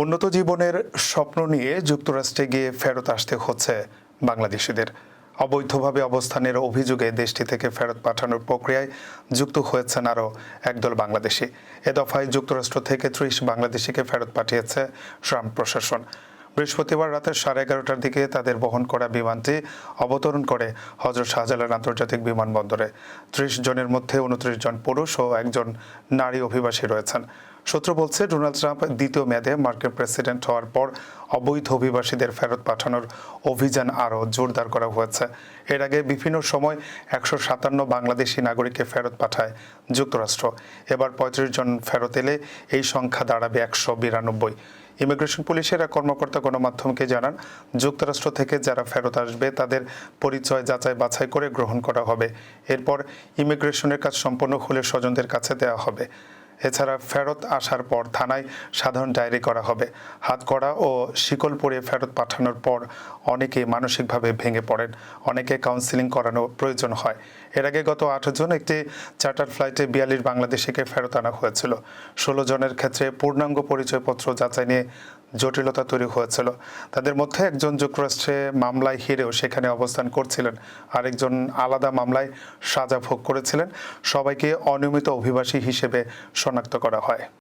উন্নত জীবনের স্বপ্ন নিয়ে যুক্তরাষ্ট্রে গিয়ে ফেরত আসতে হচ্ছে বাংলাদেশিদের। অবৈধভাবে অবস্থানের অভিযোগে দেশটি থেকে ফেরত পাঠানোর প্রক্রিয়ায় যুক্ত হয়েছেন আরও একদল বাংলাদেশি। এ দফায় যুক্তরাষ্ট্র থেকে ত্রিশ বাংলাদেশিকে ফেরত পাঠিয়েছে ট্রাম্প প্রশাসন। বৃহস্পতিবার রাতে সাড়ে এগারোটার দিকে তাদের বহন করা বিমানটি অবতরণ করে হজরত শাহজালাল আন্তর্জাতিক বিমানবন্দরে। ত্রিশ জনের মধ্যে উনত্রিশ জন পুরুষ ও একজন নারী অভিবাসী রয়েছেন। সূত্র বলছে, ডোনাল্ড ট্রাম্প দ্বিতীয় মেয়াদে মার্কিন প্রেসিডেন্ট হওয়ার পর অবৈধ অভিবাসীদের ফেরত পাঠানোর অভিযান আরও জোরদার করা হয়েছে। এর আগে বিভিন্ন সময় একশো সাতান্ন বাংলাদেশি নাগরিককে ফেরত পাঠায় যুক্তরাষ্ট্র। এবার পঁয়ত্রিশ জন ফেরত এলে এই সংখ্যা দাঁড়াবে একশো বিরানব্বই। ইমিগ্রেশন পুলিশের এক কর্মকর্তা গণমাধ্যমকে জানান, যুক্তরাষ্ট্র থেকে যারা ফেরত আসবে তাদের পরিচয় যাচাই বাছাই করে গ্রহণ করা হবে। এরপর ইমিগ্রেশনের কাজ সম্পন্ন হলে স্বজনদের কাছে দেওয়া হবে। এছাড়া ফেরত আসার পর থানায় সাধারণ ডায়েরি করা হবে। হাতকড়া ও শিকল পরিয়ে ফেরত পাঠানোর পর অনেকে মানসিকভাবে ভেঙে পড়েন। অনেকে কাউন্সিলিং করানো প্রয়োজন হয়। এর আগে গত আট জন একটি চার্টার ফ্লাইটে বিয়াল্লিশ বাংলাদেশিকে ফেরত আনা হয়েছিল। ষোলো জনের ক্ষেত্রে পূর্ণাঙ্গ পরিচয়পত্র যাচাই নিয়ে জটিলতা তৈরি হয়েছিল। তাদের মধ্যে একজন যুক্তরাষ্ট্রে মামলায় হেরেও সেখানে অবস্থান করছিলেন। আরেকজন আলাদা মামলায় সাজা ভোগ করেছিলেন। সবাইকে অনিয়মিত অভিবাসী হিসেবে শনাক্ত করা হয়।